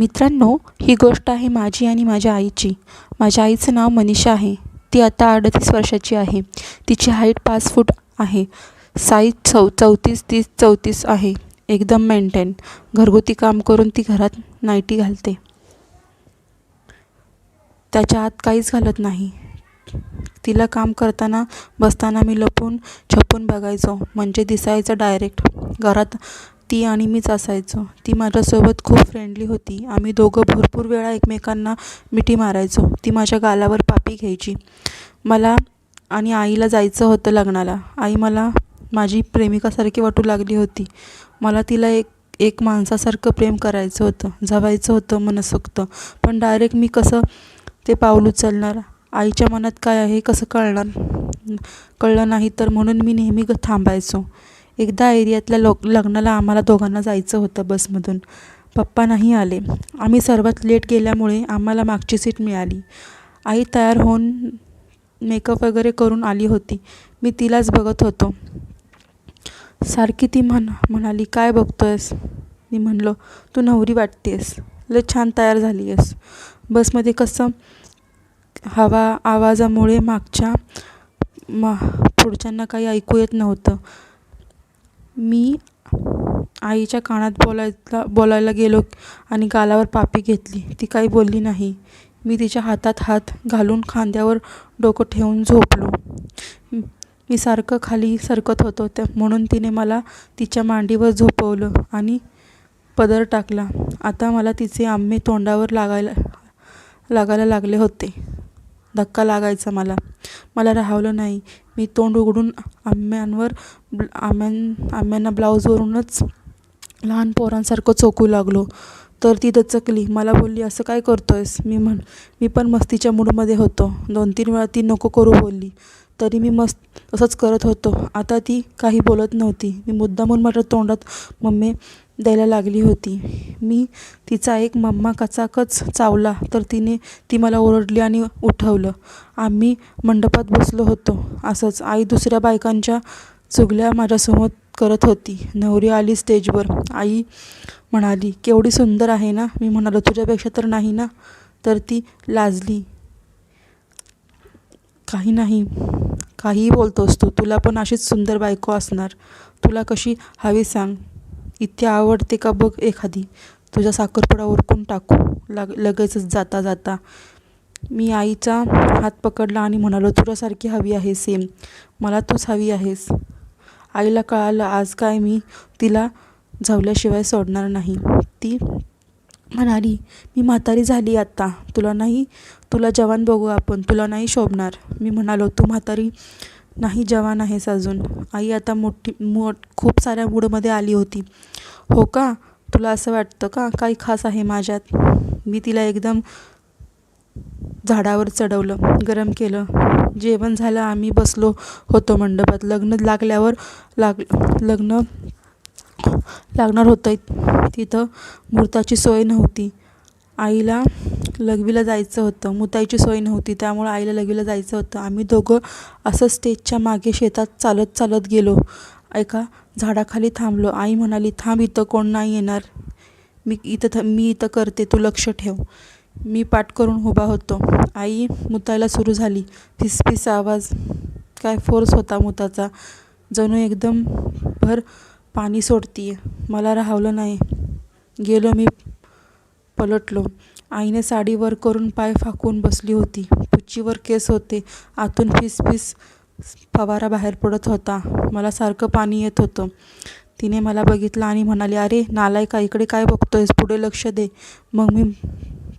मित्रांनो ही गोष्ट आहे माझी आणि माझ्या आईची. माझ्या आईचं नाव मनीषा आहे. ती आता अडतीस वर्षाची आहे. तिची हाईट पाच फूट आहे. साईज चौ चौतीस तीस चौतीस आहे. एकदम मेंटेन घरगुती काम करून ती घरात नाईटी घालते. त्याच्या आत काहीच घालत नाही. तिला काम करताना बसताना मी लपून छपून बघायचो. म्हणजे दिसायचं डायरेक्ट घरात ती आणि मीच असायचो. ती माझ्यासोबत खूप फ्रेंडली होती. आम्ही दोघं भरपूर वेळा एकमेकांना मिठी मारायचो. ती माझ्या गालावर पापी घ्यायची. मला आणि आईला जायचं होतं लग्नाला. आई मला माझी प्रेमिकासारखी वाटू लागली होती. मला तिला एक एक माणसासारखं प्रेम करायचं होतं. जवायचं होतं मनसोक्त. पण डायरेक्ट मी कसं ते पाऊल उचलणार? आईच्या मनात काय आहे कसं कळणार? कळलं नाही तर म्हणून मी नेहमी थांबायचो. एकदा एरियातल्या लो लग्नाला आम्हाला दोघांना जायचं होतं बसमधून. पप्पा नाही आले. आम्ही सर्वात लेट गेल्यामुळे आम्हाला मागची सीट मिळाली. आई तयार होऊन मेकअप वगैरे करून आली होती. मी तिलाच बघत होतो. सारखी ती म्हण म्हणाली काय बघतोयस? मी म्हणलो तू नवरी वाटतेस. लय छान तयार झाली आहेस बसमध्ये कसं हवा आवाजामुळे मागच्या मा पुढच्यांना काही ऐकू येत नव्हतं. मी आईच्या कानात बोलायला बोलायला गेलो आणि गालावर पापी घेतली. ती काही बोलली नाही. मी तिच्या हातात हात घालून खांद्यावर डोकं ठेवून झोपलो. मी सारखं खाली सरकत होतो त्या म्हणून तिने मला तिच्या मांडीवर झोपवलं आणि पदर टाकला. आता मला तिचे आंबे तोंडावर लागायला लागायला लागले होते. धक्का लागायचा मला. मला राहावलं नाही. मी तोंड उघडून आंब्यांवर आंब्यां आंब्यांना ब्लाऊजवरूनच लहान पोरांसारखं चोकू लागलो. तर ती दचकली. मला बोलली असं काय करतो आहेस मी म्हण मी पण मस्तीच्या मूडमध्ये होतो. दोन तीन वेळा ती नको करू बोलली. तरी मी मस्त असंच करत होतो. आता ती काही बोलत नव्हती. मी मुद्दामून माझ्या तोंडात मम्मी द्यायला लागली होती. मी तिचा एक मम्मा कचाकच चावला तर तिने ती मला ओरडली आणि उठवलं. आम्ही मंडपात बसलो होतो. असंच आई दुसऱ्या बायकांच्या चुगल्या माझ्यासमोर करत होती. नवरी आली स्टेजवर. आई म्हणाली केवढी सुंदर आहे ना? मी म्हणालो तुझ्यापेक्षा तर नाही ना? तर ती लाजली. काही नाही. काहीही बोलतोस तू. तुला पण अशीच सुंदर बायको असणार. तुला कशी हवी सांग. इतकी आवडते का बघ एखादी. तुझा साखरपुडा उरकून टाकू. लाग लगेचच जाता जाता. मी आईचा हात पकडला आणि म्हणालो तुझ्यासारखी हवी आहे सेम. मला तूच हवी आहेस. आईला कळालं आज काय मी तिला झवल्याशिवाय सोडणार नाही. ती म्हणाली मी म्हातारी झाली आत्ता तुला नाही तुला जवान बघू आपण. तुला नाही शोभणार. मी म्हणालो तू म्हातारी नाही जवान आहेस अजून. आई आता मोठी मोठ खूप साऱ्या मूडमध्ये आली होती. हो का? तुला असं वाटतं का? काही खास आहे माझ्यात? मी तिला एकदम झाडावर चढवलं गरम केलं. जेवण झालं आम्ही बसलो होतो मंडपात. लग्न लागल्यावर लाग लग्न लागणार होतं तिथं मूर्ताची सोय नव्हती. आईला लघवीला जायचं होतं. मुताईची सोय नव्हती. त्यामुळं आईला लघवीला जायचं होतं. आम्ही दोघं असं स्टेजच्या मागे शेतात चालत चालत गेलो. एका झाडाखाली थांबलो. आई म्हणाली थांब इथं कोण नाही येणार. मी इथं थ मी इथं करते. तू लक्ष ठेव. मी पाठ करून उभा होतो. आई मुतायला सुरू झाली. फिसफिस आवाज. काय फोर्स होता मुताचा? जणू एकदम भर पाणी सोडतीये. मला राहवलं नाही. गेलो मी पलटलो. आईने साडी वर करून पाय फाकून बसली होती. पुच्चीवर केस होते. आतून फिसफिस फवारा बाहेर पडत होता. मला सारखं पाणी येत होतं. तिने मला बघितलं आणि म्हणाली अरे नालायका इकडे काय बघतोयस? पुढे लक्ष दे. मग मी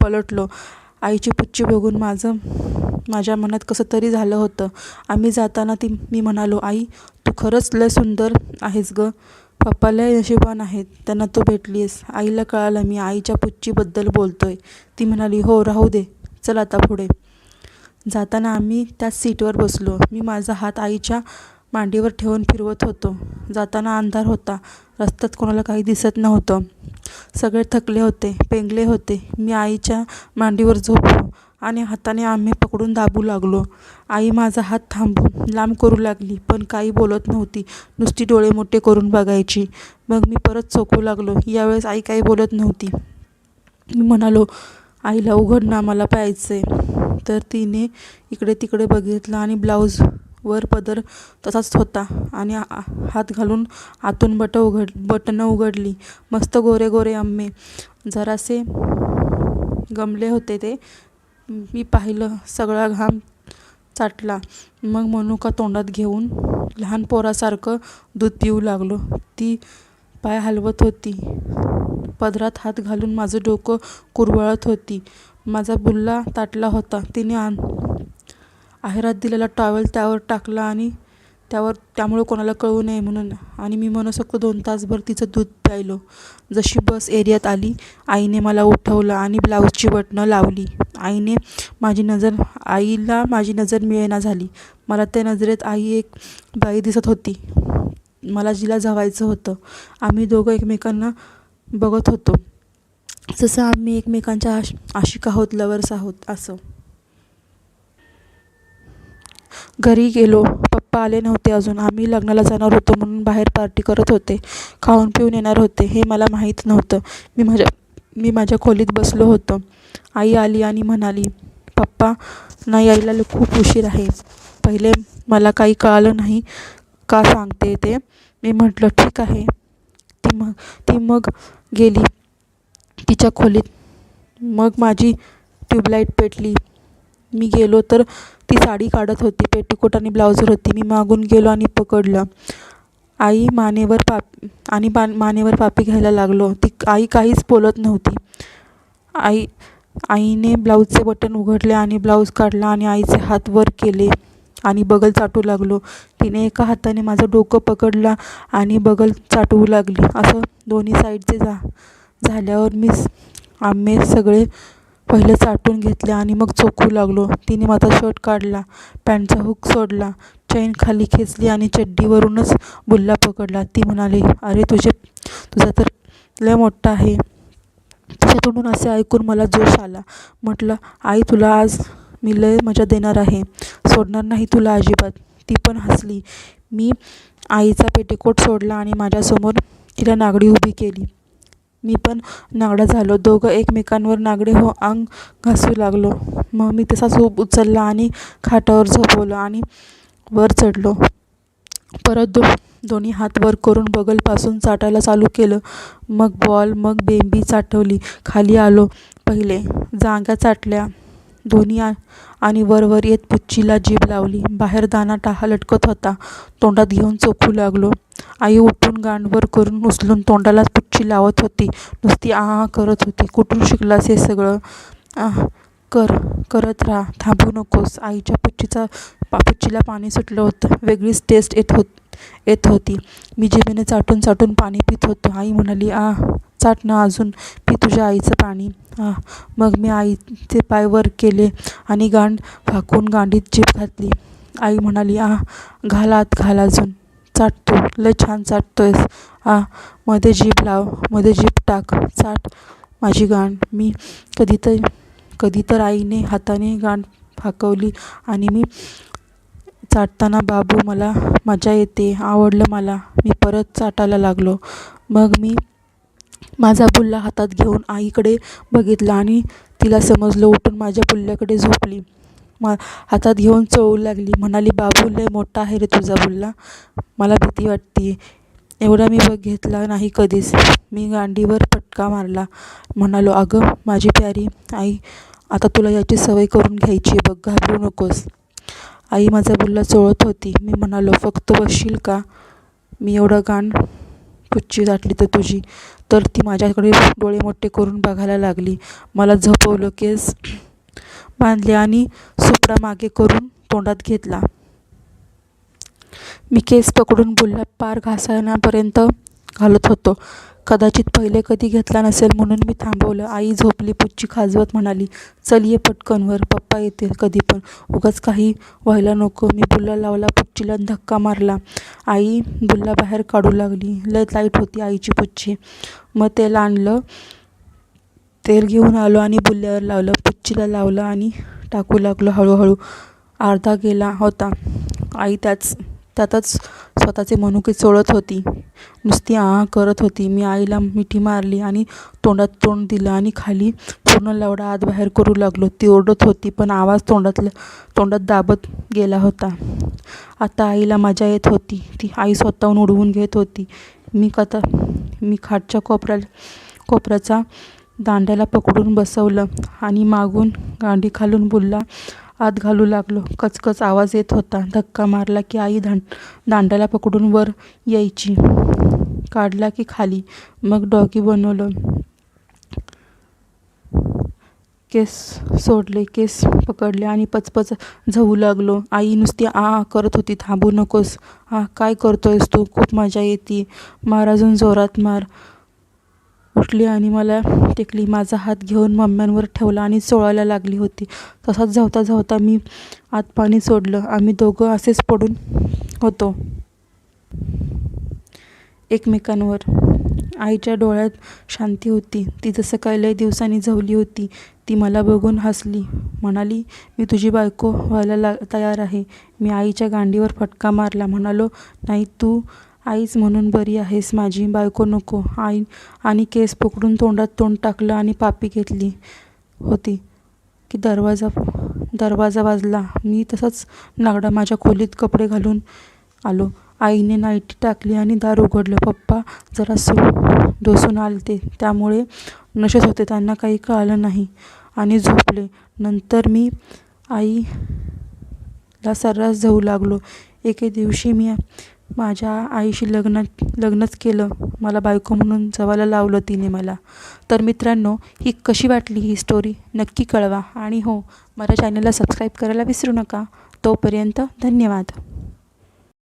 पलटलो. आईची पुच्ची बघून माझं माझ्या मनात कसं तरी झालं होतं. आम्ही जाताना ती मी म्हणालो आई तू खरंच लय सुंदर आहेस गं. पप्पा लय नशिबान आहेत त्यांना तू भेटली आहेस आईला कळालं मी आईच्या पुच्चीबद्दल बोलतो आहे ती म्हणाली हो राहू दे. चल आता पुढे. जाताना आम्ही त्याच सीटवर बसलो. मी माझा हात आईच्या मांडीवर ठेवून फिरवत होतो. जाताना अंधार होता. रस्त्यात कोणाला काही दिसत नव्हतं. सगळे थकले होते पेंगले होते. मी आईच्या मांडीवर झोपलो. आणि हाताने आम्ही पकडून दाबू लागलो. आई माझा हात थांबून लांब करू लागली पण काही बोलत नव्हती. नुसती डोळे मोठे करून बघायची. मग मी परत चोकू लागलो. यावेळेस आई काही बोलत नव्हती. मी म्हणालो आईला उघड ना मला आहे तर तिने इकडे तिकडे बघितलं आणि ब्लाऊज वर पदर तसाच होता आणि हात घालून आतून बट उघड बटणं उघडली. मस्त गोरे गोरे आंबे. जरासे गमले होते ते. मी पाहिलं सगळा घाम चाटला. मग मनुका तोंडात घेऊन लहान पोरासारखं दूध पिऊ लागलो. ती पाय हलवत होती. पदरात हात घालून माझं डोकं कुरवाळत होती. माझा बुल्ला ताटला होता. तिने आण आहेरात दिलेला टॉवेल त्यावर टाकला आणि त्यावर त्यामुळे कोणाला कळू नये म्हणून. आणि मी मनसोक्त दोन तासभर तिचं दूध प्यायलो. जशी बस एरियात आली आईने मला उठवलं आणि ब्लाऊजची बटणं लावली. आईने माझी नजर आईला माझी नजर मिळेना झाली. मला त्या नजरेत आई एक बाई दिसत होती. मला जिला जवायचं होतं. आम्ही दोघं एकमेकांना बघत होतो. जसं आम्ही एकमेकांच्या आश आशिक आहोत लवर्स आहोत असं. घरी गेलो. पप्पा आले नव्हते अजून. आम्ही लग्नाला जाणार होतो म्हणून बाहेर पार्टी करत होते. खाऊन पिऊन येणार होते. हे मला माहीत नव्हतं. मी माझ्या मी माझ्या खोलीत बसलो होतो. आई आली आणि म्हणाली पप्पा नाही आईला खूप उशीर आहे. पहिले मला काही कळालं नाही. का सांगते ते? मी म्हटलं ठीक आहे. ती मग ती मग गेली. तिच्या खोलीत मग माझी ट्यूबलाईट पेटली. मी गेलो तर ती साडी काढत होती पेटीकोट आणि ब्लाऊजवर होती. मी मागून गेलो आणि पकडलं. आई मानेवर पाप आणि पा मानेवर पापी घ्यायला लागलो. ती आई काहीच बोलत नव्हती. आई आईने ब्लाऊजचे बटन उघडले आणि ब्लाऊज काढला आणि आईचे हात वर केले आणि बगल चाटू लागलो. तिने एका हाताने माझं डोकं पकडला आणि बगल चाटवू लागली. असं दोन्ही साईडचे जा झाल्यावर मी आम्ही सगळे पहिले चाटून घेतले आणि मग चोखू लागलो. तिने माझा शर्ट काढला पॅन्टचा हुक सोडला चैन खाली खेचली आणि चड्डीवरूनच बुल्ला पकडला. ती म्हणाली अरे तुझे तुझा तर लय मोठा आहे. तिच्या तोंडून असे ऐकून मला जोश आला. म्हटलं आई तुला आज मी लय मजा देणार आहे. सोडणार नाही तुला अजिबात. ती पण हसली. मी आईचा पेटीकोट सोडला आणि माझ्यासमोर तिला नागडी उभी केली. मी पण नागडा झालो. दोघं एकमेकांवर नागडे हो अंग घासू लागलो. मग मी तसा सूप उचलला आणि खाटावर झोपवलं आणि वर चढलो. परत दो दोन्ही हात वर करून बगलपासून चाटायला चालू केलं. मग बॉल मग बेंबी चाटवली. खाली आलो पहिले. जांगा चाटल्या. दोन्ही आणि वरवर येत पुच्चीला जीभ लावली. बाहेर दाना टाहा लटकत होता. तोंडात घेऊन चोखू लागलो. आई उठून गांडवर करून उचलून तोंडाला पुच्छी लावत होती. नुसती आ करत होती. कुठून शिकलास हे सगळं? आह कर करत राहा. थांबू नकोस. आईच्या पुच्छीचा पुच्छीला पाणी सुटलं होतं. वेगळीच टेस्ट येत होत येत होती. मी जिभेने चाटून चाटून पाणी पित होतो. आई म्हणाली आ चाट ना अजून. पी तुझ्या आईचं पाणी. आ मग मी आईचे पाय वर केले आणि गांड फाकून गांडीत जीभ घातली. आई म्हणाली आ घाल आत घाल अजून. चाटतो. लय छान चाटतोयस. आ मध्ये जीभ लाव. मध्ये जीभ टाक. चाट. माझी गाण. मी कधी तर कधी तर आईने हाताने गाण फाकवली आणि मी चाटताना बाबू मला मजा येते आवडलं मला. मी परत चाटायला लागलो. मग मी माझा बुल्ला हातात घेऊन आईकडे बघितलं आणि तिला समजलं उठून माझ्या बुल्ल्याकडे झोपली. मा हातात घेऊन चोळू लागली. म्हणाली बाबू लय मोठा आहे रे तुझा बुल्ला. मला भीती वाटते. एवढा मी बघ घेतला नाही कधीच. मी गांडीवर फटका मारला. म्हणालो अगं माझी प्यारी आई आता तुला याची सवय करून घ्यायची आहे. बघ घाबरू नकोस. आई माझा बुल्ला चोळत होती. मी म्हणालो फक्त बसशील का? मी एवढं गाण पुच्ची दाटली तर तुझी. तर ती माझ्याकडे डोळे मोठे करून बघायला लागली. मला झोपवलं केस बांधले आणि सुपडा मागे करून तोंडात घेतला. मी केस पकडून बुल्ला पार घासण्यापर्यंत घालत होतो. कदाचित पहिले कधी घेतला नसेल म्हणून मी थांबवलं. आई झोपली पुच्ची खाजवत म्हणाली चल ये पटकनवर पप्पा येतील कधी पण. उगाच काही व्हायला नको. मी बुल्ला लावला पुच्चीला धक्का मारला. आई बुल्ला बाहेर काढू लागली. लय लाइट होती आईची पुच्ची. मग तेल आणलं. तेल घेऊन आलो आणि बुल्ल्यावर लावलं पुच्चीला लावलं आणि टाकू लागलो हळूहळू. अर्धा गेला होता. आई त्याच त्यातच स्वतःचे मनुके चोळत होती. नुसती आ करत होती. मी आईला मिठी मारली आणि तोंडात तोंड दिलं आणि खाली पूर्ण लवडा आत बाहेर करू लागलो. ती ओरडत होती पण आवाज तोंडातल्या तोंडात दाबत गेला होता. आता आईला मजा येत होती. ती आई स्वतःहून उडवून घेत होती. मी कथा मी खाटच्या कोपऱ्या कोपऱ्याचा दांड्याला पकडून बसवलं आणि मागून गांडी खालून बुल्ला. आत घालू लागलो. कचकच आवाज येत होता. धक्का मारला की आई दां दांड्याला पकडून वर यायची. काढला की खाली. मग डॉगी बनवलं. केस सोडले. केस पकडले आणि पचपच झवू लागलो. आई नुसती आ आ करत होती. थांबू नकोस. हा काय करतोयस तू? खूप मजा येते. मार जोरात मार. उठली आणि मला टेकली. माझा हात घेऊन मम्म्यांवर ठेवला आणि चोळायला लागली होती. तसाच धावता धावता मी आत पाणी सोडलं. आम्ही दोघं असेच पडून होतो. एकमेकांवर. आईच्या डोळ्यात शांती होती. ती जसं काय लय दिवसांनी झवली होती ती मला बघून हसली. म्हणाली मी तुझी बायको व्हायला ला तयार आहे. मी आईच्या गांडीवर फटका मारला. म्हणालो नाही तू आईच म्हणून बरी आहेस माझी बायको नको. आई आणि केस पकडून तोंडात तोंड टाकलं आणि पापी घेतली होती की दरवाजा दरवाजा वाजला. मी तसंच नागडा माझ्या खोलीत कपडे घालून आलो. आईने नाईटी टाकली आणि दार उघडलं. पप्पा जरा सु ढोसून ते त्यामुळे नशेत होते. त्यांना काही कळालं नाही. आणि झोपले. नंतर मी आईला सर्रास जाऊ लागलो. एके दिवशी मी माझ्या आईशी लग्न लग्नच केलं. मला बायको म्हणून जवायला लावलं तिने मला. तर मित्रांनो ही कशी वाटली ही स्टोरी नक्की कळवा. आणि हो माझ्या चॅनलला सबस्क्राईब करायला विसरू नका. तोपर्यंत धन्यवाद.